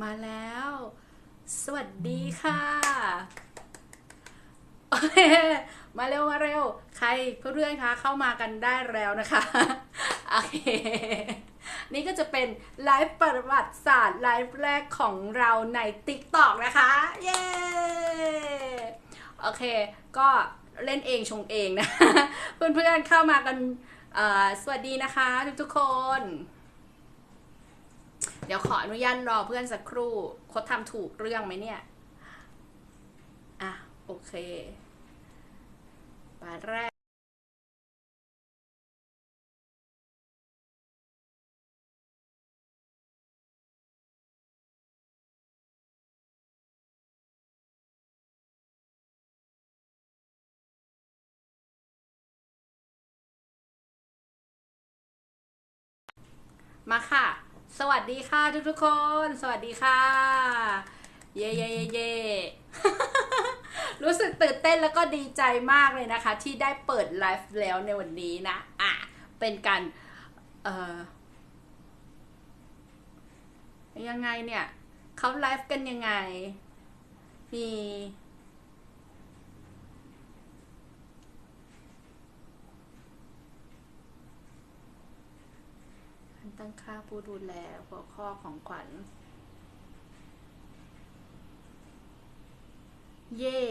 มาแล้ว สวัสดีค่ะโอเคมาเร็วมาเร็ว ใครเพื่อนๆคะเข้ามากันได้แล้วนะคะโอเคนี่ก็จะเป็นไลฟ์ประวัติศาสตร์ไลฟ์แรกของเราใน TikTok นะคะ เย้ โอเค ก็เล่นเองชงเองนะ เพื่อนๆเข้ามากันเอ่อสวัสดีนะคะทุกๆคน เดี๋ยวขออนุญาตรอเพื่อนสักครู่เขาทำถูกเรื่องไหมเนี่ย อะ โอเคปาแรกมาค่ะ สวัสดีค่ะทุกๆคน สวัสดีค่ะเย่เย่เย่เย่รู้สึกตื่นเต้นแล้วก็ดีใจมากเลยนะคะ ที่ได้เปิดไลฟ์แล้วในวันนี้นะ อะ เป็นการ เอ่อ ยังไงเนี่ย เขาไลฟ์กันยังไง มี ตั้งค่าผู้ดูแลหัวข้อของขวัญ เย่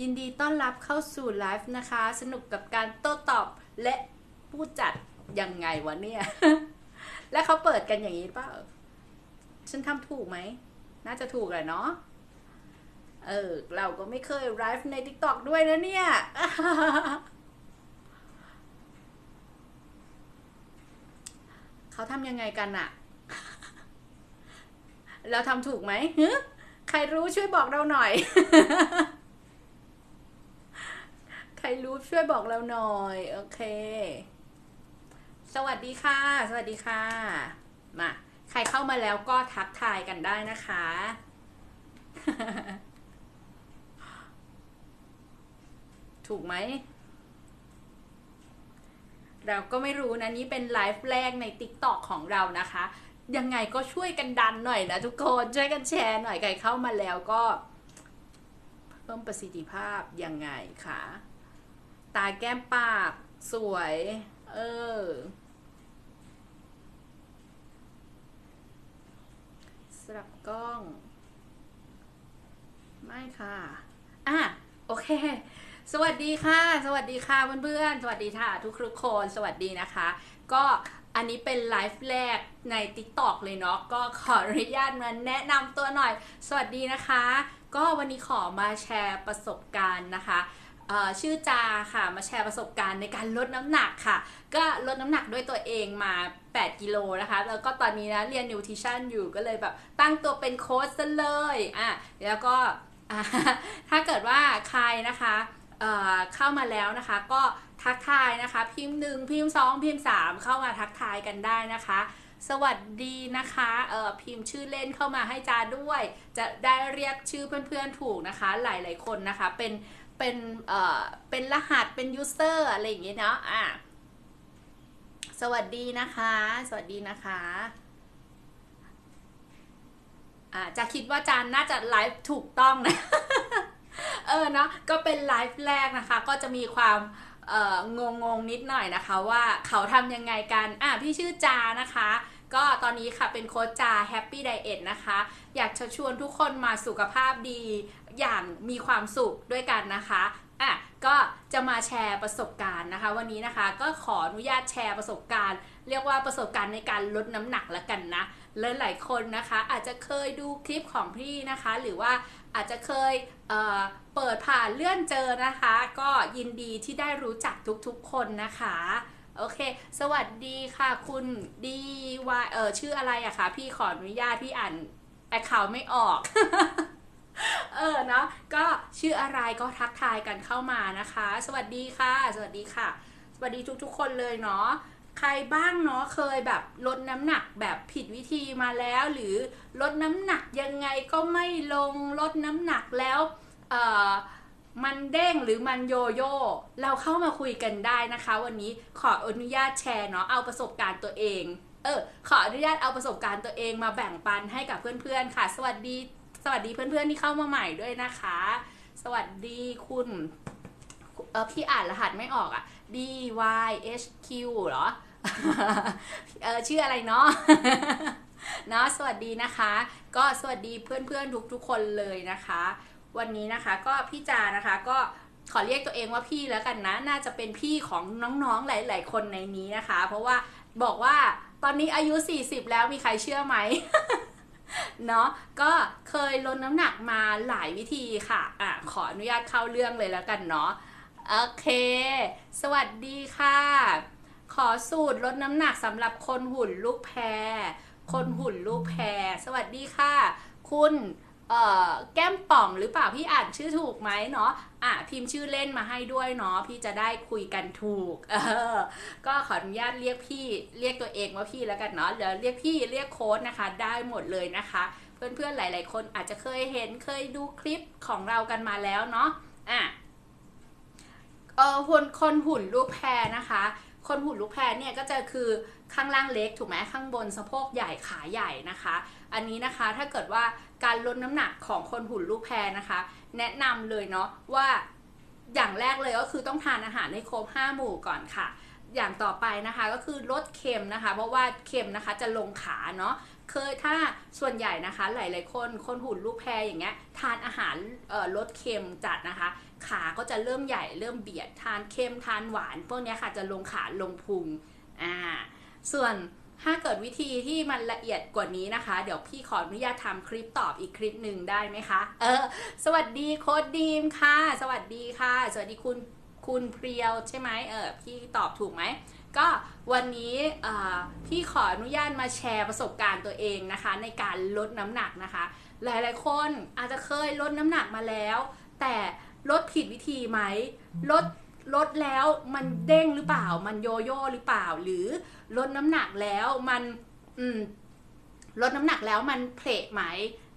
ยินดีต้อนรับเข้าสู่ไลฟ์นะคะ สนุกกับการโต้ตอบและผู้จัดยังไงวะเนี่ย และเขาเปิดกันอย่างนี้เปล่า ฉันทำถูกไหม น่าจะถูกแหละเนาะ เออ เราก็ไม่เคยไลฟ์ใน TikTok ด้วยนะเนี่ย เขาทำยังไงกันอะเราทำถูกไหมใครรู้ช่วยบอกเราหน่อย ใครรู้ช่วยบอกเราหน่อย โอเค สวัสดีค่ะ สวัสดีค่ะ มา ใครเข้ามาแล้วก็ทักทายกันได้นะคะ ถูกไหม เราก็ไม่รู้นะนี่เป็นไลฟ์แรกใน TikTok ของเรานะคะ ยังไงก็ช่วยกันดันหน่อยนะทุกคนช่วยกันแชร์หน่อยใครเข้ามาแล้วก็ เพิ่มประสิทธิภาพยังไงคะตาแก้มปากสวย เออ สลับกล้อง ไม่ค่ะ อะ โอเค สวัสดีค่ะ สวัสดีค่ะเพื่อนๆ สวัสดีค่ะทุกทุกคน สวัสดีนะคะ ก็อันนี้เป็นไลฟ์แรกใน TikTok เลยเนาะ ก็ขออนุญาตมาแนะนำตัวหน่อย สวัสดีนะคะ ก็วันนี้ขอมาแชร์ประสบการณ์นะคะชื่อจาค่ะ มาแชร์ประสบการณ์ในการลดน้ำหนักค่ะ ก็ลดน้ำหนักด้วยตัวเองมา 8 กิโลนะคะ แล้วก็ตอนนี้นะเรียนนิวทริชั่นอยู่ก็เลยแบบตั้งตัวเป็นโค้ชซะเลย อะ แล้วก็ถ้าเกิดว่าใครนะคะ เเข้ามาแล้วนะคะ ก็ทักทายนะคะ พิมพ์หนึ่งพิมพ์สองพิมพ์สามเข้ามาทักทายกันได้นะคะ สวัสดีนะคะเออพิมพ์ชื่อเล่นเข้ามาให้จาด้วย จะได้เรียกชื่อเพื่อนๆถูกนะคะ หลายๆคนนะคะ เป็นเป็นเอ่อเป็นรหัสเป็นยูเซอร์อะไรอย่างเงี้ยเนาะอะสวัสดีนะคะ สวัสดีนะคะอ่าจะคิดว่าจานน่าจะไลฟ์ถูกต้องนะ เออเนาะก็เป็นไลฟ์แรกนะคะ ก็จะมีความเอองงงนิดหน่อยนะคะว่าเขาทำยังไงกัน อะพี่ชื่อจานะคะ ก็ตอนนี้ค่ะเป็นโค้ชจา Happy Diet นะคะ อยากชวนทุกคนมาสุขภาพดีอย่างมีความสุขด้วยกันนะคะอะก็จะมาแชร์ประสบการณ์นะคะ วันนี้นะคะก็ขออนุญาตแชร์ประสบการณ์ เรียกว่าประสบการณ์ในการลดน้ำหนักละกันนะ หลายๆคนนะคะ อาจจะเคยดูคลิปของพี่นะคะ หรือว่าอาจจะเคยเเปิดผ่านเลื่อนเจอนะคะ ก็ยินดีที่ได้รู้จักทุกๆคนนะคะ โอเค สวัสดีค่ะคุณดีวาเออชื่ออะไรอะคะพี่ขออนุญาตพี่อ่านแอคเคาท์ไม่ออกเออเนาะก็ชื่ออะไรก็ทักทายกันเข้ามานะคะ สวัสดีค่ะ สวัสดีค่ะ สวัสดีทุกๆคนเลยเนาะ ใครบ้างเนาะเคยแบบลดน้ำหนักแบบผิดวิธีมาแล้ว หรือลดน้ำหนักยังไงก็ไม่ลงลดน้ำหนักแล้วเอ่อมันเด้งหรือมันโยโย่เราเข้ามาคุยกันได้นะคะ วันนี้ขออนุญาตแชร์เนาะเอาประสบการณ์ตัวเอง เออขออนุญาตเอาประสบการณ์ตัวเองมาแบ่งปันให้กับเพื่อนๆค่ะ สวัสดีสวัสดีเพื่อนๆที่เข้ามาใหม่ด้วยนะคะ สวัสดีคุณเออพี่อ่านรหัสไม่ออกอะ D Y H Q เหรอ เออชื่ออะไรเนาะเนาะสวัสดีนะคะ ก็สวัสดีเพื่อนๆทุกๆคนเลยนะคะ วันนี้นะคะก็พี่จานะคะก็ขอเรียกตัวเองว่าพี่แล้วกันนะ น่าจะเป็นพี่ของน้องๆหลาย ๆ คนในนี้นะคะ เพราะว่าบอกว่าตอนนี้อายุ 40 แล้วมีใครเชื่อไหมเนาะก็เคยลดน้ำหนักมาหลายวิธีค่ะอะ ขออนุญาตเข้าเรื่องเลยแล้วกันเนาะโอเค สวัสดีค่ะ ขอสูตรลดน้ำหนักสำหรับคนหุ่นลูกแพร คนหุ่นลูกแพร สวัสดีค่ะ คุณเอ่อแก้มป่องหรือเปล่าพี่อ่านชื่อถูกไหมเนาะอะพิมพ์ชื่อเล่นมาให้ด้วยเนาะพี่จะได้คุยกันถูก เออ ก็ขออนุญาตเรียกพี่เรียกตัวเองว่าพี่แล้วกันเนาะเดี๋ยวเรียกพี่เรียกโค้ดนะคะ ได้หมดเลยนะคะ เพื่อนๆหลาย ๆ คนอาจจะเคยเห็นเคยดูคลิปของเรากันมาแล้วเนาะอะเออคนคนหุ่นลูกแพรนะคะ คนหุ่นลูกแพรเนี่ยก็จะคือข้างล่างเล็กถูกไหมข้างบนสะโพกใหญ่ขาใหญ่นะคะ อันนี้นะคะถ้าเกิดว่าการลดน้ำหนักของคนหุ่นลูกแพรนะคะ แนะนำเลยเนาะว่าอย่างแรกเลยก็คือต้องทานอาหารให้ครบ5หมู่ก่อนค่ะ อย่างต่อไปนะคะก็คือลดเค็มนะคะ เพราะว่าเค็มนะคะจะลงขาเนาะเคยถ้าส่วนใหญ่นะคะหลาย ๆ คนคนหุ่นลูกแพรอย่างเงี้ยทานอาหารลดเค็มจัดนะคะ ขาก็จะเริ่มใหญ่เริ่มเบียดทานเค็มทานหวานพวกนี้ค่ะจะลงขาลงพุงอ่าส่วนถ้าเกิดวิธีที่มันละเอียดกว่านี้นะคะ เดี๋ยวพี่ขออนุญาตทำคลิปตอบอีกคลิปหนึ่งได้ไหมคะ เออ สวัสดีโค้ดดีมค่ะ สวัสดีค่ะ สวัสดีคุณคุณเพรียวใช่ไหมเออพี่ตอบถูกไหมก็วันนี้พี่ขออนุญาตมาแชร์ประสบการณ์ตัวเองนะคะ ในการลดน้ำหนักนะคะ หลายๆคนอาจจะเคยลดน้ำหนักมาแล้ว แต่ ลดผิดวิธีไหมลดลดแล้วมันเด้งหรือเปล่า มันโยโย่หรือเปล่า หรือลดน้ำหนักแล้วมันอืมลดน้ำหนักแล้วมันเพลทไหม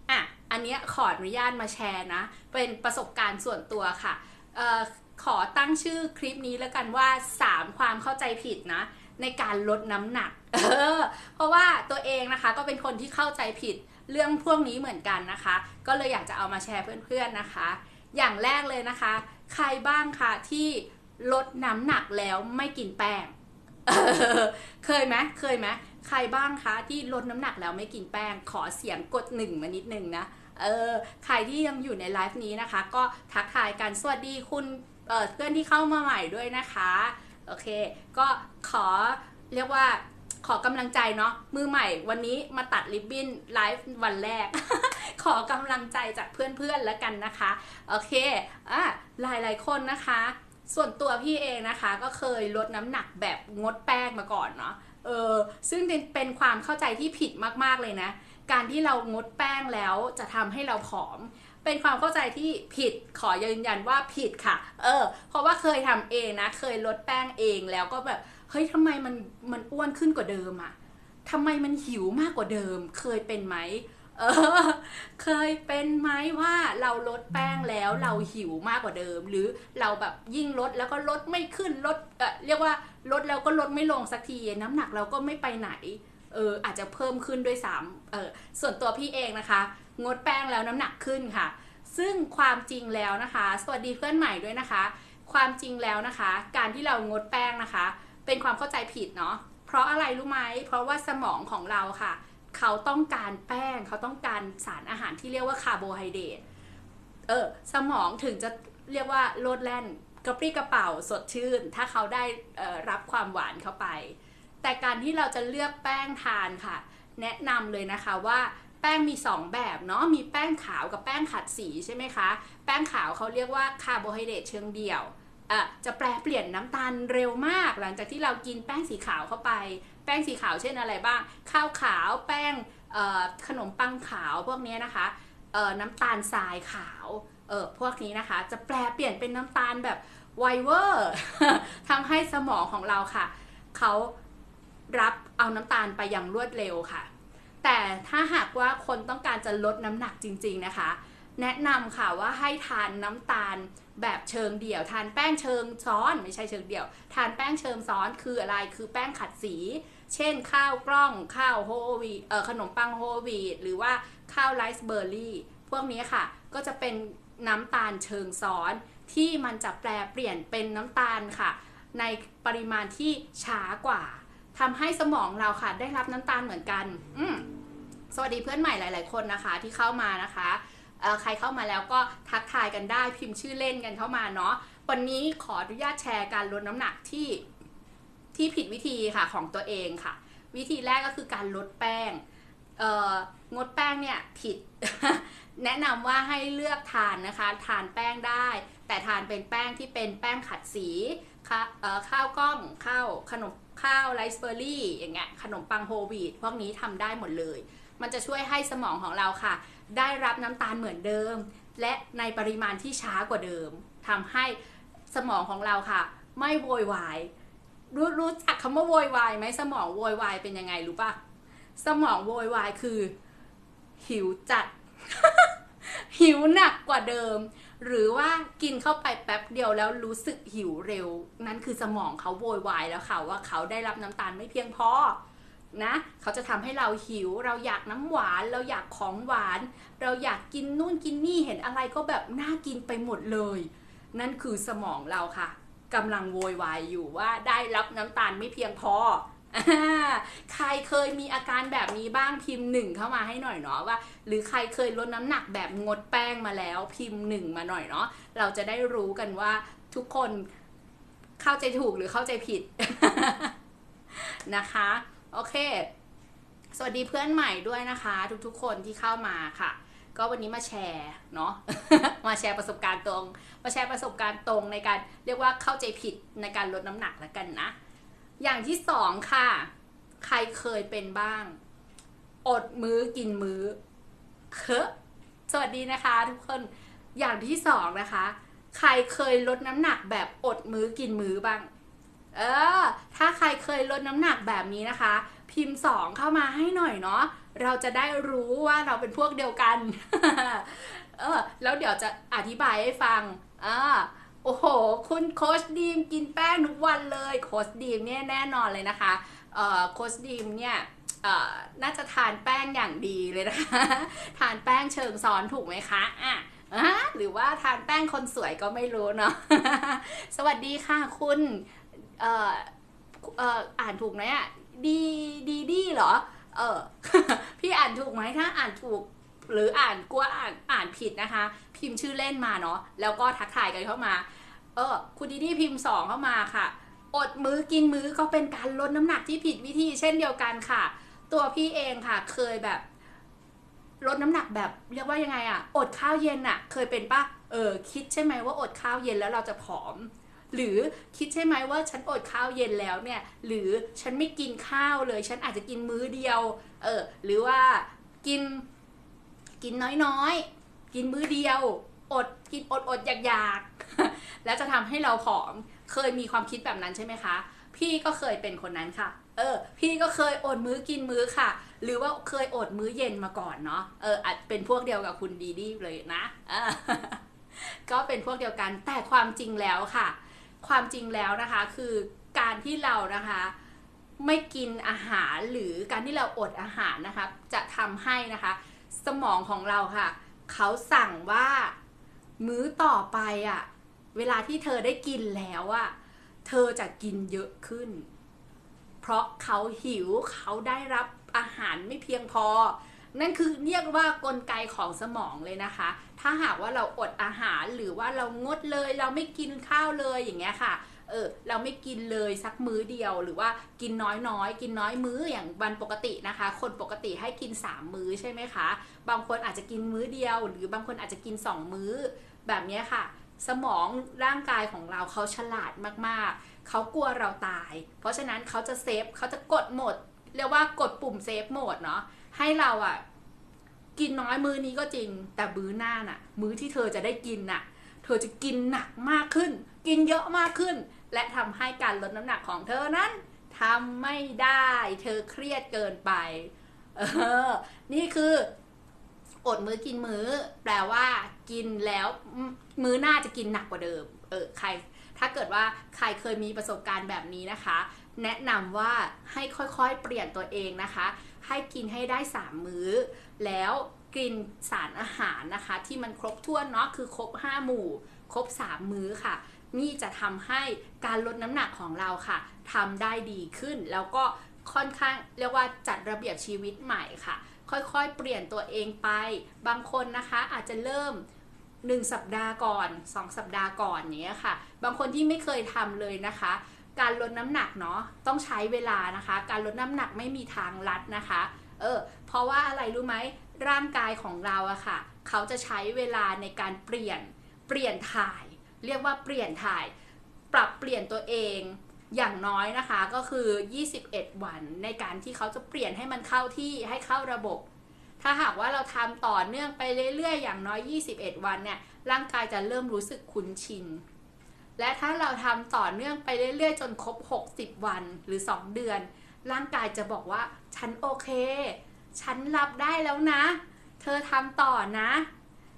อะอันเนี้ยขออนุญาตมาแชร์นะ เป็นประสบการณ์ส่วนตัวค่ะเอ่อขอตั้งชื่อคลิปนี้แล้วกันว่า 3 ความเข้าใจผิดนะ ในการลดน้ำหนักเออเพราะว่าตัวเองนะคะก็เป็นคนที่เข้าใจผิดเรื่องพวกนี้เหมือนกันนะคะ ก็เลยอยากจะเอามาแชร์เพื่อนๆนะคะ อย่างแรกเลยนะคะ ใครบ้างคะที่ลดน้ำหนักแล้วไม่กินแป้งเคยไหมเคยไหมใครบ้างคะที่ลดน้ำหนักแล้วไม่กินแป้ง ขอเสียงกดหนึ่งมานิดนึงนะเออใครที่ยังอยู่ในไลฟ์นี้นะคะ ก็ทักทายกันสวัสดีคุณเพื่อนที่เข้ามาใหม่ด้วยนะคะ โอเค ก็ขอเรียกว่า ขอกำลังใจเนาะมือใหม่วันนี้มาตัดริบบิ้นไลฟ์วันแรก ขอกำลังใจจากเพื่อนๆแล้วกันนะคะ โอเคอะหลายๆคนนะคะ ส่วนตัวพี่เองนะคะ ก็เคยลดน้ำหนักแบบงดแป้งมาก่อนเนาะเออซึ่งเป็นความเข้าใจที่ผิดมากๆเลยนะ การที่เรางดแป้งแล้วจะทำให้เราผอมเป็นความเข้าใจที่ผิดขอยืนยันว่าผิดค่ะ เออ เพราะว่าเคยทำเองนะ เคยลดแป้งเองแล้วก็แบบ เฮ้ยทำไมมันมันอ้วนขึ้นกว่าเดิมอะทำไมมันหิวมากกว่าเดิม เคยเป็นไหมเออ เคยเป็นไหมว่าเราลดแป้งแล้วเราหิวมากกว่าเดิม หรือเราแบบยิ่งลดแล้วก็ลดไม่ขึ้นลดเออเรียกว่าลดแล้วก็ลดไม่ลงสักทีน้ำหนักเราก็ไม่ไปไหนเอออาจจะเพิ่มขึ้นด้วยซ้ำเออส่วนตัวพี่เองนะคะ งดแป้งแล้วน้ำหนักขึ้นค่ะ ซึ่งความจริงแล้วนะคะ สวัสดีเพื่อนใหม่ด้วยนะคะ ความจริงแล้วนะคะ การที่เรางดแป้งนะคะ เป็นความเข้าใจผิดเนาะเพราะอะไรรู้ไหมเพราะว่าสมองของเราค่ะ เขาต้องการแป้ง เขาต้องการสารอาหารที่เรียกว่าคาร์โบไฮเดรตเออสมองถึงจะเรียกว่าโลดแล่นกระปรี้กระเป๋าสดชื่น ถ้าเขาได้รับความหวานเข้าไป แต่การที่เราจะเลือกแป้งทานค่ะ แนะนำเลยนะคะว่าแป้งมี 2 แบบเนาะมีแป้งขาวกับแป้งขัดสีใช่ไหมคะ แป้งขาวเขาเรียกว่าคาร์โบไฮเดรตเชิงเดี่ยว อะจะแปลเปลี่ยนน้ำตาลเร็วมาก หลังจากที่เรากินแป้งสีขาวเข้าไป แป้งสีขาวเช่นอะไรบ้าง ข้าวขาวแป้งขนมปังขาวพวกนี้นะคะน้ำตาลทรายขาวเออพวกนี้นะคะ จะแปลเปลี่ยนเป็นน้ำตาลแบบไวเวอร์ทำให้สมองของเราค่ะ เขารับเอาน้ำตาลไปอย่างรวดเร็วค่ะ แต่ถ้าหากว่าคนต้องการจะลดน้ำหนักจริง ๆนะคะ แนะนำค่ะว่าให้ทานน้ำตาลแบบเชิงเดี่ยว ทานแป้งเชิงซ้อน ไม่ใช่เชิงเดี่ยว ทานแป้งเชิงซ้อนคืออะไรคือแป้งขัดสี เช่นข้าวกล้องข้าวโฮวีเอ่อขนมปังโฮวีหรือว่าข้าวไรซ์เบอร์รี่พวกนี้ค่ะ ก็จะเป็นน้ำตาลเชิงซ้อน ที่มันจะแปลเปลี่ยนเป็นน้ำตาลค่ะ ในปริมาณที่ช้ากว่าทำให้สมองเราค่ะ ได้รับน้ำตาลเหมือนกัน อืสวัสดีเพื่อนใหม่หลาย ๆ คนนะคะที่เข้ามานะคะ ใครเข้ามาแล้วก็ทักทายกันได้พิมพ์ชื่อเล่นกันเข้ามาเนาะวันนี้ขออนุญาตแชร์การลดน้ำหนักที่ที่ผิดวิธีค่ะของตัวเองค่ะ วิธีแรกก็คือการลดแป้งเงดแป้งเนี่ยผิด แนะนำว่าให้เลือกทานนะคะ ทานแป้งได้ แต่ทานเป็นแป้งที่เป็นแป้งขัดสีข้าวกล้องข้าวขนมข้าวไรซ์เบอร์รี่อย่างเงี้ยขนมปังโฮลวีตพวกนี้ทำได้หมดเลย มันจะช่วยให้สมองของเราค่ะ ได้รับน้ำตาลเหมือนเดิม และในปริมาณที่ช้ากว่าเดิมทำให้สมองของเราค่ะ ไม่โวยวายรู้รู้จักคำว่าโวยวายไหมสมองโวยวายเป็นยังไงรู้ปะสมองโวยวายคือ หิวจัด หิวหนักกว่าเดิม หรือว่ากินเข้าไปแป๊บเดียวแล้วรู้สึกหิวเร็ว นั่นคือสมองเขาโวยวายแล้วค่ะว่าเขาได้รับน้ำตาลไม่เพียงพอ นะเขาจะทำให้เราหิว เราอยากน้ำหวาน เราอยากของหวาน เราอยากกินนู่นกินนี่เห็นอะไรก็แบบน่ากินไปหมดเลย นั่นคือสมองเราค่ะกำลังโวยวายอยู่ว่าได้รับน้ำตาลไม่เพียงพออใครเคยมีอาการแบบนี้บ้างพิมพ์หนึ่งเข้ามาให้หน่อยเนาะว่า หรือใครเคยลดน้ำหนักแบบงดแป้งมาแล้วพิมพ์หนึ่งมาหน่อยเนาะเราจะได้รู้กันว่าทุกคนเข้าใจถูกหรือเข้าใจผิดนะคะ โอเค สวัสดีเพื่อนใหม่ด้วยนะคะ ทุกๆ คนที่เข้ามาค่ะ ก็วันนี้มาแชร์เนาะมาแชร์ประสบการณ์ตรง มาแชร์ประสบการณ์ตรงในการเรียกว่าเข้าใจผิดในการลดน้ำหนักแล้วกันนะ อย่างที่สองค่ะ ใครเคยเป็นบ้าง อดมื้อกินมื้อเคอะสวัสดีนะคะ ทุกคนอย่างที่สองนะคะ ใครเคยลดน้ำหนักแบบอดมื้อกินมื้อบ้าง เออ ถ้าใครเคยลดน้ำหนักแบบนี้นะคะ พิมพ์สองเข้ามาให้หน่อยเนาะ เราจะได้รู้ว่าเราเป็นพวกเดียวกัน เออ แล้วเดี๋ยวจะอธิบายให้ฟังอ่าโอ้โห คุณโคชดีมกินแป้งทุกวันเลย โคชดีมเนี่ยแน่นอนเลยนะคะ เอ่อ โคชดีมเนี่ยเออน่าจะทานแป้งอย่างดีเลยนะคะ ทานแป้งเชิงซ้อนถูกไหมคะอะหรือว่าทานแป้งคนสวยก็ไม่รู้เนาะ สวัสดีค่ะคุณ เอ่อเอออ่านถูกไหมอะดีดีดีเหรอ เออ พี่อ่านถูกไหมถ้าอ่านถูกหรืออ่านกลัวอ่านอ่านผิดนะคะ พิมพ์ชื่อเล่นมาเนาะแล้วก็ทักทายกันเข้ามา เออ คุณดีดีพิมพ์สองเข้ามาค่ะ อดมื้อกินมื้อก็เป็นการลดน้ำหนักที่ผิดวิธีเช่นเดียวกันค่ะ ตัวพี่เองค่ะ เคยแบบลดน้ำหนักแบบเรียกว่ายังไงอะอดข้าวเย็นอะเคยเป็นปะเออคิดใช่ไหมว่าอดข้าวเย็นแล้วเราจะผอม หรือคิดใช่ไหมว่าฉันอดข้าวเย็นแล้วเนี่ย หรือฉันไม่กินข้าวเลย ฉันอาจจะกินมื้อเดียว เออ หรือว่ากิน กินน้อยๆ กินมื้อเดียว อด กินอดอดอยากอยากๆแล้วจะทำให้เราผอม เคยมีความคิดแบบนั้นใช่ไหมคะ พี่ก็เคยเป็นคนนั้นค่ะ เออ พี่ก็เคยอดมื้อกินมื้อค่ะ หรือว่าเคยอดมื้อเย็นมาก่อนเนาะ เออ อาจเป็นพวกเดียวกับคุณดีดีเลยนะอ่าก็เป็นพวกเดียวกัน แต่ความจริงแล้วค่ะ ความจริงแล้วนะคะ คือการที่เรานะคะไม่กินอาหารหรือการที่เราอดอาหารนะคะจะทำให้นะคะ สมองของเราค่ะ เขาสั่งว่ามื้อต่อไปอะ่ะเวลาที่เธอได้กินแล้วอะ่ะเธอจะกินเยอะขึ้น เพราะเขาหิวเขาได้รับอาหารไม่เพียงพอ นั่นคือเรียกว่ากลไกของสมองเลยนะคะ ถ้าหากว่าเราอดอาหารหรือว่าเรางดเลย เราไม่กินข้าวเลยอย่างเงี้ยค่ะเออเราไม่กินเลยสักมื้อเดียวหรือว่ากินน้อยๆ กินน้อยมื้ออย่างวันปกตินะคะ คนปกติให้กิน 3 มื้อใช่ไหมคะ บางคนอาจจะกินมื้อเดียว หรือบางคนอาจจะกิน 2 มื้อแบบเนี้ยค่ะ สมองร่างกายของเราเขาฉลาดมากๆ เขากลัวเราตาย เพราะฉะนั้นเขาจะเซฟเขาจะกดโหมด เรียกว่ากดปุ่มเซฟโหมดเนาะ ให้เราอะกินน้อยมื้อนี้ก็จริง แต่มื้อหน้าน่ะ มื้อที่เธอจะได้กินน่ะ เธอจะกินหนักมากขึ้น กินเยอะมากขึ้น และทำให้การลดน้ำหนักของเธอนั้นทำไม่ได้ เธอเครียดเกินไป เออ นี่คืออดมื้อกินมื้อ แปลว่า กินแล้วมมื้อหน้าจะกินหนักกว่าเดิม เออ ใคร ถ้าเกิดว่าใครเคยมีประสบการณ์แบบนี้นะคะ แนะนำว่าให้ค่อยๆ เปลี่ยนตัวเองนะคะ ให้กินให้ได้ 3 มื้อ แล้วกินสารอาหารนะคะ ที่มันครบถ้วนเนาะคือครบ 5 หมู่ ครบ 3 มื้อค่ะ นี่จะทำให้การลดน้ำหนักของเราค่ะทำได้ดีขึ้น แล้วก็ค่อนข้างเรียกว่าจัดระเบียบชีวิตใหม่ค่ะ ค่อยๆ เปลี่ยนตัวเองไป บางคนนะคะอาจจะเริ่ม1 สัปดาห์ก่อน 2 สัปดาห์ก่อนอย่างเนี้ยค่ะ บางคนที่ไม่เคยทำเลยนะคะ การลดน้ำหนักเนาะต้องใช้เวลานะคะ การลดน้ำหนักไม่มีทางลัดนะคะ เออ เพราะว่าอะไรรู้ไหมร่างกายของเราอะค่ะ เขาจะใช้เวลาในการเปลี่ยนเปลี่ยนถ่าย เรียกว่าเปลี่ยนถ่าย ปรับเปลี่ยนตัวเองอย่างน้อยนะคะก็คือ 21 วันในการที่เขาจะเปลี่ยนให้มันเข้าที่ให้เข้าระบบ ถ้าหากว่าเราทำต่อเนื่องไปเรื่อยๆ อย่างน้อย 21 วันเนี่ยร่างกายจะเริ่มรู้สึกคุ้นชิน และถ้าเราทำต่อเนื่องไปเรื่อยๆ จนครบ 60 วันหรือ 2 เดือน ร่างกายจะบอกว่า ฉันโอเค ฉันรับได้แล้วนะ เธอทำต่อนะ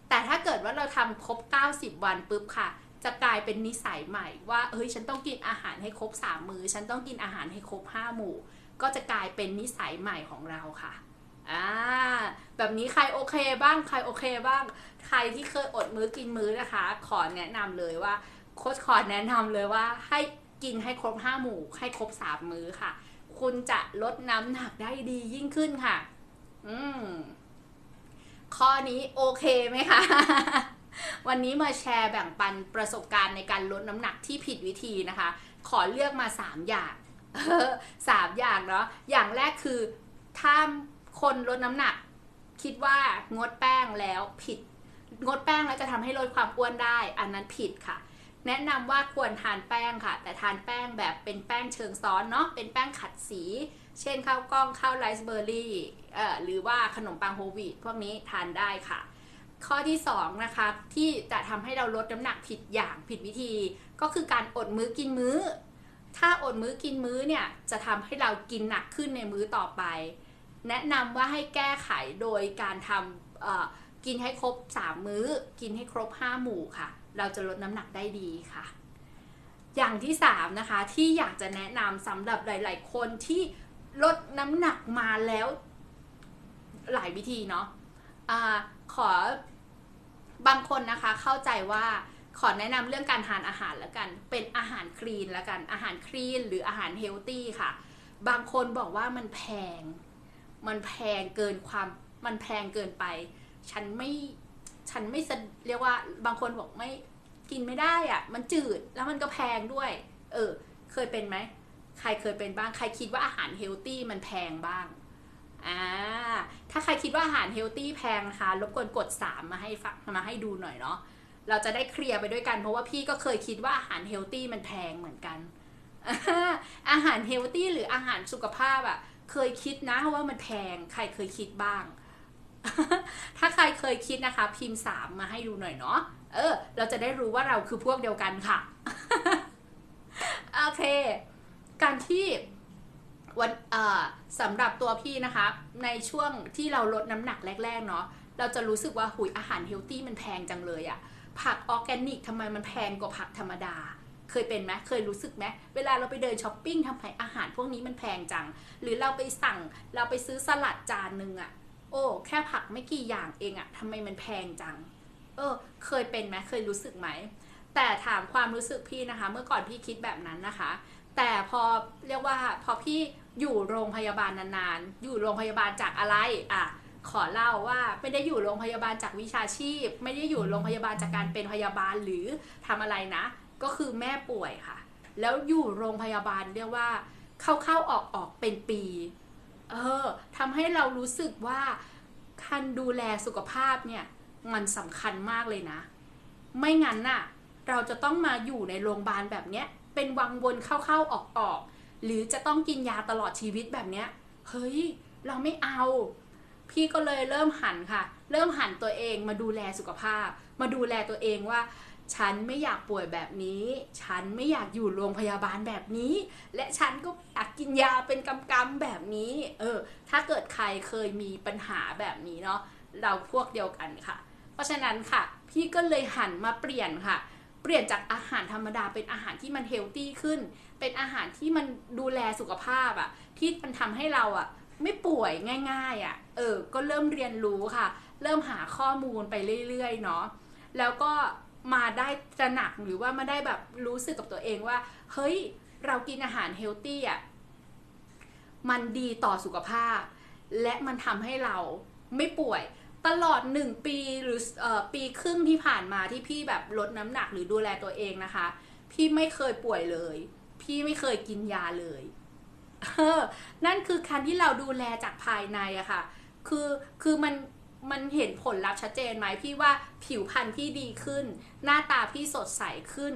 แต่ถ้าเกิดว่าเราทำครบ 90 วันปุ๊บค่ะ จะกลายเป็นนิสัยใหม่ว่าเฮ้ยฉันต้องกินอาหารให้ครบ 3 มื้อฉันต้องกินอาหารให้ครบ 5 หมู่ ก็จะกลายเป็นนิสัยใหม่ของเราค่ะอ่าแบบนี้ใครโอเคบ้างใครโอเคบ้าง ใครที่เคยอดมื้อกินมื้อนะคะ ขอแนะนำเลยว่า โค้ชขอแนะนำเลยว่าให้กินให้ครบ5หมู่ให้ครบ3มื้อค่ะ คุณจะลดน้ำหนักได้ดียิ่งขึ้นค่ะ อืม ข้อนี้โอเคไหมคะ วันนี้มาแชร์แบ่งปันประสบการณ์ในการลดน้ำหนักที่ผิดวิธีนะคะ ขอเลือกมา3อย่างสามอย่างเนาะ อย่างแรกคือถ้าคนลดน้ำหนัก คิดว่างดแป้งแล้วผิด งดแป้งแล้วจะทำให้ลดความอ้วนได้ อันนั้นผิดค่ะ แนะนำว่าควรทานแป้งค่ะ แต่ทานแป้งแบบเป็นแป้งเชิงซ้อนเนาะเป็นแป้งขัดสี เช่นข้าวกล้องข้าวไรซ์เบอร์รี่เอ่อหรือว่าขนมปังโฮลวีตพวกนี้ทานได้ค่ะ ข้อที่2นะคะที่จะทำให้เราลดน้ำหนักผิดอย่างผิดวิธี ก็คือการอดมื้อกินมื้อ ถ้าอดมื้อกินมื้อเนี่ยจะทำให้เรากินหนักขึ้นในมื้อต่อไป แนะนำว่าให้แก้ไขโดยการทำกินให้ครบ 3 มื้อ กินให้ครบ 5 หมู่ค่ะ เราจะลดน้ำหนักได้ดีค่ะ อย่างที่3นะคะที่อยากจะแนะนำสำหรับหลาย ๆ คนที่ลดน้ำหนักมาแล้วหลายวิธีเนาะอะขอบางคนนะคะเข้าใจว่าขอแนะนำเรื่องการทานอาหารแล้วกัน เป็นอาหารคลีนแล้วกัน อาหารคลีนหรืออาหารเฮลตี้ค่ะ บางคนบอกว่ามันแพง มันแพงเกินความ มันแพงเกินไป ฉันไม่ ฉันไม่เรียกว่าบางคนบอกไม่กินไม่ได้อะมันจืดแล้วมันก็แพงด้วย เออ เคยเป็นไหม ใครเคยเป็นบ้าง ใครคิดว่าอาหารเฮลตี้มันแพงบ้าง อ่า ถ้าใครคิดว่าอาหารเฮลตี้แพงนะคะรบกวนกด 3 มาให้ฟังมาให้ดูหน่อยเนาะ เราจะได้เคลียร์ไปด้วยกัน เพราะว่าพี่ก็เคยคิดว่าอาหารเฮลตี้มันแพงเหมือนกัน อาหารเฮลตี้หรืออาหารสุขภาพอะ่ะ เคยคิดนะว่ามันแพง ใครเคยคิดบ้าง ถ้าใครเคยคิดนะคะ พิมพ์สามมาให้ดูหน่อยเนาะ เออ เราจะได้รู้ว่าเราคือพวกเดียวกันค่ะ โอเค การที่วันเออสำหรับตัวพี่นะคะ ในช่วงที่เราลดน้ำหนักแรก ๆ เนาะ เราจะรู้สึกว่าหุยอาหารเฮลตี้มันแพงจังเลยอะผักออร์แกนิกทำไมมันแพงกว่าผักธรรมดาเคยเป็นไหมเคยรู้สึกไหมเวลาเราไปเดินช้อปปิ้งทำไมอาหารพวกนี้มันแพงจัง หรือเราไปสั่งเราไปซื้อสลัดจานหนึ่งอะ อ้แค่ผักไม่กี่อย่างเองอะทำไมมันแพงจัง เออ เคยเป็นไหมเคยรู้สึกไหม แต่ถามความรู้สึกพี่นะคะ เมื่อก่อนพี่คิดแบบนั้นนะคะ แต่พอเรียกว่าพอพี่อยู่โรงพยาบาลนานๆ อยู่โรงพยาบาลจากอะไรอะขอเล่าว่าไม่ได้อยู่โรงพยาบาลจากวิชาชีพ ไม่ได้อยู่โรงพยาบาลจากการเป็นพยาบาลหรือทำอะไรนะ ก็คือแม่ป่วยค่ะ แล้วอยู่โรงพยาบาลเรียกว่าเข้าๆออกๆเป็นปี เออทำให้เรารู้สึกว่าการดูแลสุขภาพเนี่ยมันสำคัญมากเลยนะ ไม่งั้นน่ะเราจะต้องมาอยู่ในโรงพยาบาลแบบเนี้ยเป็นวังวนเข้าๆออกๆหรือจะต้องกินยาตลอดชีวิตแบบเนี้ยเฮ้ยเราไม่เอา พี่ก็เลยเริ่มหันค่ะ เริ่มหันตัวเองมาดูแลสุขภาพ มาดูแลตัวเองว่า ฉันไม่อยากป่วยแบบนี้ ฉันไม่อยากอยู่โรงพยาบาลแบบนี้ และฉันก็อยากกินยาเป็นกำกำๆแบบนี้ เออ ถ้าเกิดใครเคยมีปัญหาแบบนี้เนาะ เราพวกเดียวกันค่ะ เพราะฉะนั้นค่ะ พี่ก็เลยหันมาเปลี่ยนค่ะ เปลี่ยนจากอาหารธรรมดาเป็นอาหารที่มันเฮลตี้ขึ้น เป็นอาหารที่มันดูแลสุขภาพอะที่มันทำให้เราอะไม่ป่วยง่ายๆอะเออ ก็เริ่มเรียนรู้ค่ะ เริ่มหาข้อมูลไปเรื่อยๆ เนาะ แล้วก็ มาได้ตระหนักหรือว่ามาได้แบบรู้สึกกับตัวเองว่า เฮ้ย เรากินอาหารเฮลตี้อะมันดีต่อสุขภาพ และมันทำให้เราไม่ป่วยตลอดหนึ่งปีหรืออปีครึ่งที่ผ่านมาที่พี่แบบลดน้ำหนักหรือดูแลตัวเองนะคะ พี่ไม่เคยป่วยเลย พี่ไม่เคยกินยาเลยเออนั่นคือการที่เราดูแลจากภายในอะค่ะ คือคือมัน มันเห็นผลลัพธ์ชัดเจนไหมพี่ว่าผิวพรรณพี่ดีขึ้น หน้าตาพี่สดใสขึ้น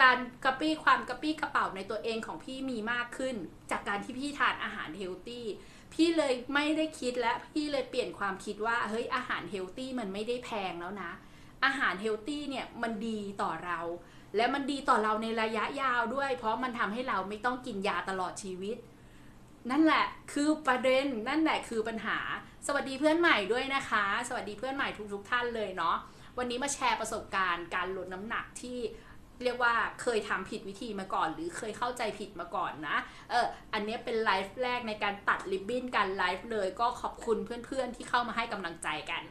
การกระปี้ความกระปี้กระเป๋าในตัวเองของพี่มีมากขึ้น จากการที่พี่ทานอาหารเฮลตี้พี่เลยไม่ได้คิดและพี่เลยเปลี่ยนความคิดว่าเฮ้ยอาหารเฮลตี้มันไม่ได้แพงแล้วนะ อาหารเฮลตี้เนี่ยมันดีต่อเรา และมันดีต่อเราในระยะยาวด้วย เพราะมันทำให้เราไม่ต้องกินยาตลอดชีวิต นั่นแหละคือประเด็นนั่นแหละคือปัญหา สวัสดีเพื่อนใหม่ด้วยนะคะ สวัสดีเพื่อนใหม่ทุกๆทท่านเลยเนาะวันนี้มาแชร์ประสบการณ์การลดน้ำหนักที่เรียกว่าเคยทำผิดวิธีมาก่อน หรือเคยเข้าใจผิดมาก่อนนะ เออ อันนี้เป็นไลฟ์แรกในการตัดริบบิ้นการไลฟ์เลย ก็ขอบคุณเพื่อนๆที่เข้ามาให้กำลังใจกัน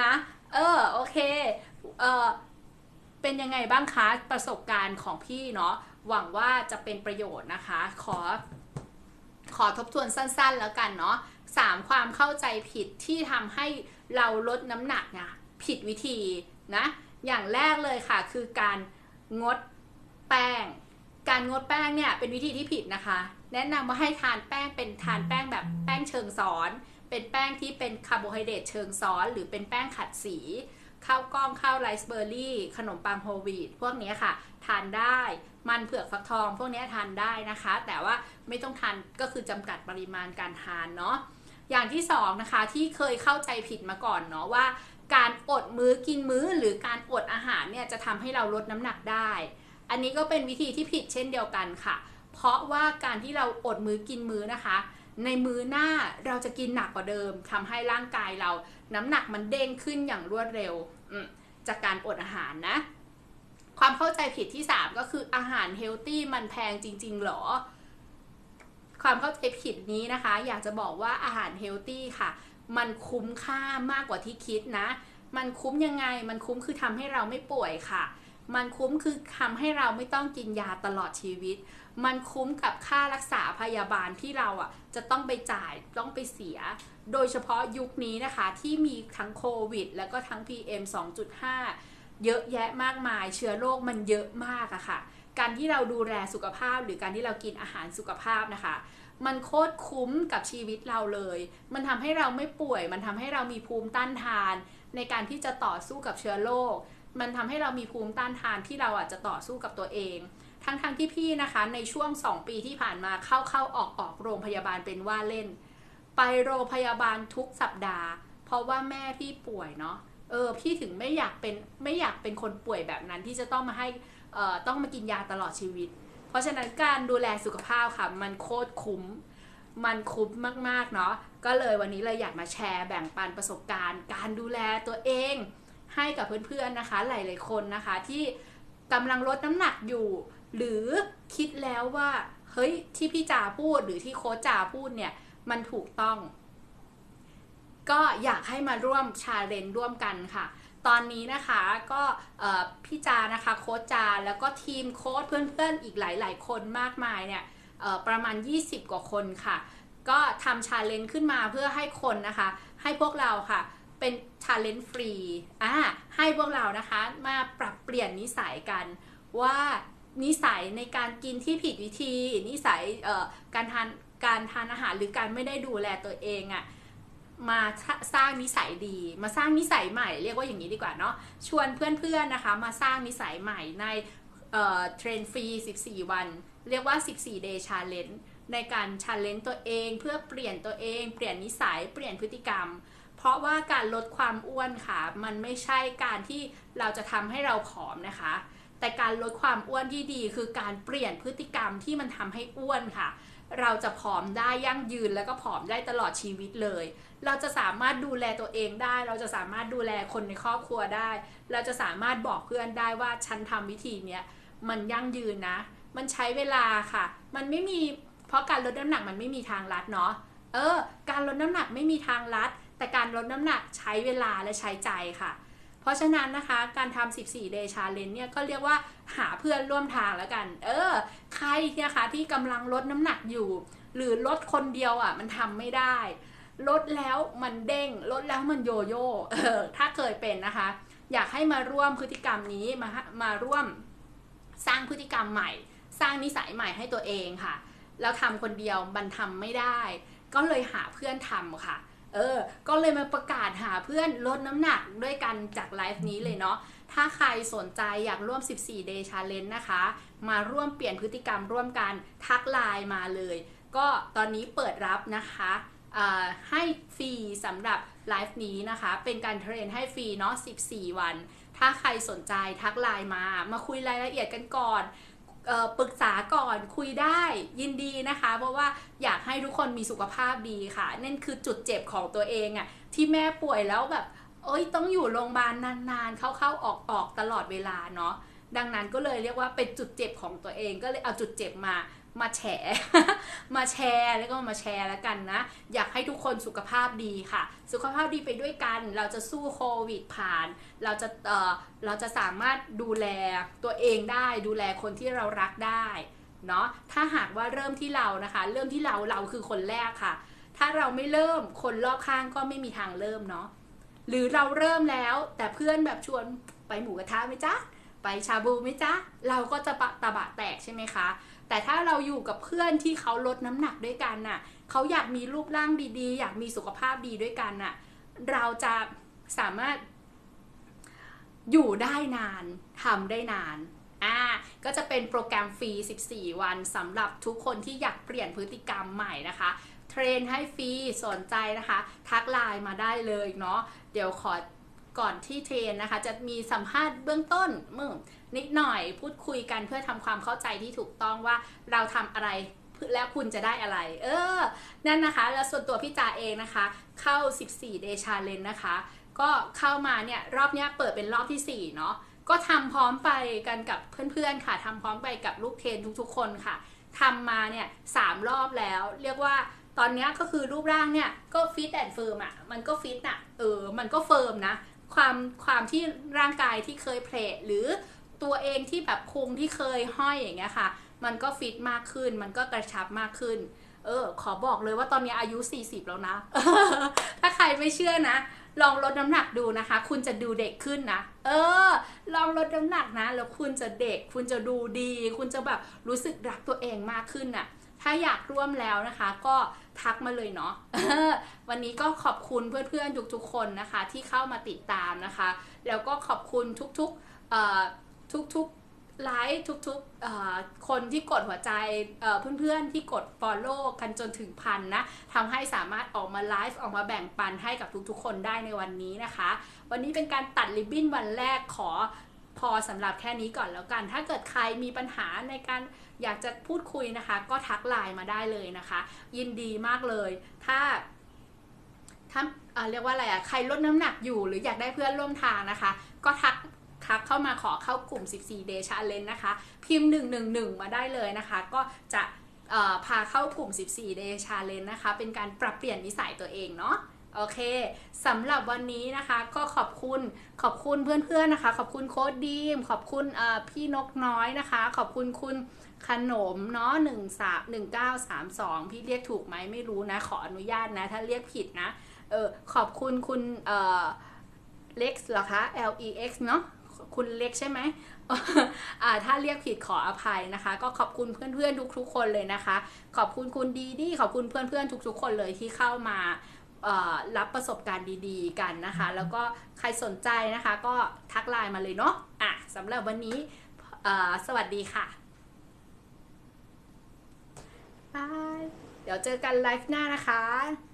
นะ เออ โอเค เออเป็นยังไงบ้างคะ ประสบการณ์ของพี่เนาะ หวังว่าจะเป็นประโยชน์นะคะ ขอ ขอทบทวนสั้นๆแล้วกันเนาะสามความเข้าใจผิดที่ทำให้เราลดน้ำหนักเนี่ยผิดวิธีนะอย่างแรกเลยค่ะคือการงดแป้ง การงดแป้งเนี่ยเป็นวิธีที่ผิดนะคะ แนะนำว่าให้ทานแป้งเป็นทานแป้งแบบแป้งเชิงซ้อน เป็นแป้งที่เป็นคาร์โบไฮเดรตเชิงซ้อน หรือเป็นแป้งขัดสีข้าวกล้องข้าวไรซ์เบอร์รี่ ขนมปังโฮลวีตพวกนี้ค่ะ ทานได้ มันเผือกฟักทอง พวกนี้ทานได้นะคะ แต่ว่าไม่ต้องทานก็คือจำกัดปริมาณการทานเนาะอย่างที่สองนะคะที่เคยเข้าใจผิดมาก่อนเนาะว่า การอดมื้อกินมื้อหรือการอดอาหารเนี่ยจะทำให้เราลดน้ำหนักได้ อันนี้ก็เป็นวิธีที่ผิดเช่นเดียวกันค่ะ เพราะว่าการที่เราอดมื้อกินมื้อนะคะ ในมื้อหน้าเราจะกินหนักกว่าเดิมทำให้ร่างกายเราน้ำหนักมันเด้งขึ้นอย่างรวดเร็วจากการอดอาหารนะ ความเข้าใจผิดที่ 3 ก็คืออาหารเฮลตี้มันแพงจริง ๆ หรอ ความเข้าใจผิดนี้นะคะ อยากจะบอกว่าอาหารเฮลตี้ค่ะ มันคุ้มค่ามากกว่าที่คิดนะ มันคุ้มยังไง มันคุ้มคือทำให้เราไม่ป่วยค่ะ มันคุ้มคือทำให้เราไม่ต้องกินยาตลอดชีวิต มันคุ้มกับค่ารักษาพยาบาลที่เราอะจะต้องไปจ่ายต้องไปเสีย โดยเฉพาะยุคนี้นะคะที่มีทั้งโควิด แล้วก็ทั้ง PM 2.5 เยอะแยะมากมาย เชื้อโรคมันเยอะมากอะค่ะ การที่เราดูแลสุขภาพ หรือการที่เรากินอาหารสุขภาพนะคะ มันโคตรคุ้มกับชีวิตเราเลย มันทำให้เราไม่ป่วย มันทำให้เรามีภูมิต้านทาน ในการที่จะต่อสู้กับเชื้อโรค มันทำให้เรามีภูมิต้านทานที่เราอาจจะต่อสู้กับตัวเอง ทั้งๆทที่พี่นะคะในช่วง 2 ปีที่ผ่านมาเข้าเข้าออกออกโรงพยาบาลเป็นว่าเล่น ไปโรงพยาบาลทุกสัปดาห์ เพราะว่าแม่พี่ป่วยเนาะ เออพี่ถึงไม่อยากเป็นไม่อยากเป็นคนป่วยแบบนั้นที่จะต้องมาให้เอ่อต้องมากินยาตลอดชีวิต เพราะฉะนั้นการดูแลสุขภาพค่ะ มันโคตรคุ้ม มันคุ้มมากๆเนาะก็เลยวันนี้เลยอยากมาแชร์แบ่งปันประสบการณ์ การดูแลตัวเองให้กับเพื่อนๆนะคะ หลายๆคนนะคะที่กำลังลดน้ำหนักอยู่ หรือคิดแล้วว่าเฮ้ยที่พี่จ่าพูดหรือที่โค้ชจ่าพูดเนี่ยมันถูกต้อง ก็อยากให้มาร่วมชาเลนจ์ร่วมกันค่ะ ตอนนี้นะคะก็พี่จานะคะโค้ชจาแล้วก็ทีมโค้ชเพื่อนๆอีกหลาย ๆ คนมากมายเนี่ยประมาณ 20 กว่าคนค่ะ ก็ทำชาเลนจ์ขึ้นมาเพื่อให้คนนะคะ ให้พวกเราค่ะเป็นชาเลนจ์ฟรีอ่าให้พวกเรานะคะมาปรับเปลี่ยนนิสัยกันว่านิสัยในการกินที่ผิดวิธี นิสัยการทานการทานอาหารหรือการไม่ได้ดูแลตัวเองอะ่ะ มาสร้างนิสัยดี มาสร้างนิสัยใหม่ เรียกว่าอย่างนี้ดีกว่าเนาะชวนเพื่อนๆนะคะ มาสร้างนิสัยใหม่ในเทรนฟรี 14 วัน เรียกว่า 14 day challenge ในการ challenge ตัวเองเพื่อเปลี่ยนตัวเอง เปลี่ยนนิสัยเปลี่ยนพฤติกรรม เพราะว่าการลดความอ้วนค่ะ มันไม่ใช่การที่เราจะทำให้เราผอมนะคะ แต่การลดความอ้วนที่ดีคือการเปลี่ยนพฤติกรรมที่มันทำให้อ้วนค่ะ เราจะผอมได้ยั่งยืนแล้วก็ผอมได้ตลอดชีวิตเลย เราจะสามารถดูแลตัวเองได้ เราจะสามารถดูแลคนในครอบครัวได้ เราจะสามารถบอกเพื่อนได้ว่าฉันทำวิธีเนี้ยมันยั่งยืนนะ มันใช้เวลาค่ะ มันไม่มีเพราะการลดน้ำหนักมันไม่มีทางลัดเนาะ เออ การลดน้ำหนักไม่มีทางลัด แต่การลดน้ำหนักใช้เวลาและใช้ใจค่ะ เพราะฉะนั้นนะคะการทำ 14 day challenge เนี่ยก็เรียกว่าหาเพื่อนร่วมทางแล้วกัน เออ ใครนะคะที่กำลังลดน้ำหนักอยู่ หรือลดคนเดียวอะมันทำไม่ได้ ลดแล้วมันเด้ง ลดแล้วมันโยโย่เออถ้าเคยเป็นนะคะ อยากให้มาร่วมพฤติกรรมนี้มามาร่วมสร้างพฤติกรรมใหม่ สร้างนิสัยใหม่ให้ตัวเองค่ะ แล้วทำคนเดียวมันทำไม่ได้ ก็เลยหาเพื่อนทำค่ะ เออ ก็เลยมาประกาศหาเพื่อนลดน้ำหนักด้วยกันจากไลฟ์นี้เลยเนาะ ถ้าใครสนใจอยากร่วม 14 day challenge นะคะ มาร่วมเปลี่ยนพฤติกรรมร่วมกันทักไลน์มาเลย ก็ตอนนี้เปิดรับนะคะให้ฟรีสำหรับไลฟ์นี้นะคะ เป็นการเทรนให้ฟรีเนาะ 14 วัน ถ้าใครสนใจทักไลน์มา มาคุยรายละเอียดกันก่อน ปรึกษาก่อนคุยได้ยินดีนะคะ เพราะว่าอยากให้ทุกคนมีสุขภาพดีค่ะ นั่นคือจุดเจ็บของตัวเองอะ่ะที่แม่ป่วยแล้วแบบเอ้ยต้องอยู่โรงพยาบาลนานๆ เข้าๆออกๆตลอดเวลาเนาะดังนั้นก็เลยเรียกว่าเป็นจุดเจ็บของตัวเองก็เลยเอาจุดเจ็บมา มาแฉ มาแชร์แล้วก็มาแชร์แล้วกันนะ อยากให้ทุกคนสุขภาพดีค่ะ สุขภาพดีไปด้วยกัน เราจะสู้โควิดผ่าน เราจะเออเราจะสามารถดูแลตัวเองได้ดูแลคนที่เรารักได้เนาะถ้าหากว่าเริ่มที่เรานะคะ เริ่มที่เราเราคือคนแรกค่ะ ถ้าเราไม่เริ่มคนรอบข้างก็ไม่มีทางเริ่มเนาะหรือเราเริ่มแล้วแต่เพื่อนแบบชวนไปหมูกระทะไหมจ๊ะไปชาบูไหมจ๊ะเราก็จะปะตะบะแตกใช่ไหมคะ แต่ถ้าเราอยู่กับเพื่อนที่เขาลดน้ำหนักด้วยกันน่ะเขาอยากมีรูปร่างดีๆ อยากมีสุขภาพดีด้วยกันน่ะเราจะสามารถอยู่ได้นานทำได้นานอ่าก็จะเป็นโปรแกรมฟรี 14 วันสำหรับทุกคนที่อยากเปลี่ยนพฤติกรรมใหม่นะคะ เทรนให้ฟรีสนใจนะคะ ทักไลน์มาได้เลยเนาะเดี๋ยวขอก่อนที่เทรนนะคะ จะมีสัมภาษณ์เบื้องต้นมึง นิดหน่อยพูดคุยกันเพื่อทำความเข้าใจที่ถูกต้องว่าเราทำอะไรแล้วคุณจะได้อะไร เออ นั่นนะคะ แล้วส่วนตัวพี่จ่าเองนะคะ เข้า 14 day challenge นะคะ ก็เข้ามาเนี่ยรอบเนี้ยเปิดเป็นรอบที่ 4 เนาะ ก็ทำพร้อมไปกันกับเพื่อนๆค่ะ ทำพร้อมไปกับลูกเทนทุกๆ คนค่ะ ทำมาเนี่ยสามรอบแล้ว เรียกว่าตอนนี้ก็คือรูปร่างเนี่ยก็ฟิตแอนด์เฟิร์มอะ มันก็ฟิตอะ เออ มันก็เฟิร์มนะ ความความที่ร่างกายที่เคยเพลทหรือ ตัวเองที่แบบคุงที่เคยห้อยอย่างเงี้ยค่ะ มันก็ฟิตมากขึ้น มันก็กระชับมากขึ้น เออ ขอบอกเลยว่าตอนนี้อายุ 40 แล้วนะ ถ้าใครไม่เชื่อนะ ลองลดน้ำหนักดูนะคะ คุณจะดูเด็กขึ้นนะ เออ ลองลดน้ำหนักนะ แล้วคุณจะเด็ก คุณจะดูดี คุณจะแบบรู้สึกรักตัวเองมากขึ้นน่ะถ้าอยากร่วมแล้วนะคะ ก็ทักมาเลยเนาะวันนี้ก็ขอบคุณเพื่อนๆทุกๆคนนะคะ ที่เข้ามาติดตามนะคะ แล้วก็ขอบคุณทุกๆ ทุกๆไลฟ์ทุกๆคนที่กดหัวใจเพื่อนๆที่กด Follow กันจนถึงพันนะทำให้สามารถออกมาไลฟ์ออกมาแบ่งปันให้กับทุกๆ คนได้ในวันนี้นะคะ วันนี้เป็นการตัดริบบิ้นวันแรกขอพอสำหรับแค่นี้ก่อนแล้วกัน ถ้าเกิดใครมีปัญหาในการอยากจะพูดคุยนะคะ ก็ทักไลน์มาได้เลยนะคะ ยินดีมากเลย ถ้าถ้าเรียกว่าอะไรอะใครลดน้ำหนักอยู่หรืออยากได้เพื่อนร่วมทางนะคะ ก็ทัก ทักเข้ามาขอเข้ากลุ่ม 14 day challenge นะคะ พิมพ์ 111 มาได้เลยนะคะ ก็จะพาเข้ากลุ่ม 14 day challenge นะคะ เป็นการปรับเปลี่ยนนิสัยตัวเองเนาะโอเคสำหรับวันนี้นะคะก็ขอบคุณขอบคุณเพื่อนๆนะคะ ขอบคุณโค้ดดีม ขอบคุณพี่นกน้อยนะคะ ขอบคุณคุณขนมเนาะหนึ่งสามหนึ่งเก้าสามสองพี่เรียกถูกไหมไม่รู้นะ ขออนุญาตนะ ถ้าเรียกผิดนะเออขอบคุณคุณเอ่อเล็กเหรอคะ L E X เนาะ คุณเล็กใช่ไหมอ่าถ้าเรียกผิดขออภัยนะคะ ก็ขอบคุณเพื่อนๆทุกๆคนเลยนะคะ ขอบคุณคุณดีดีขอบคุณเพื่อนๆทุก ๆ คนเลยที่เข้ามารับประสบการณ์ดีๆกันนะคะ แล้วก็ใครสนใจนะคะก็ทักไลน์มาเลยเนาะอะสำหรับวันนี้สวัสดีค่ะบายเดี๋ยวเจอกันไลฟ์หน้านะคะ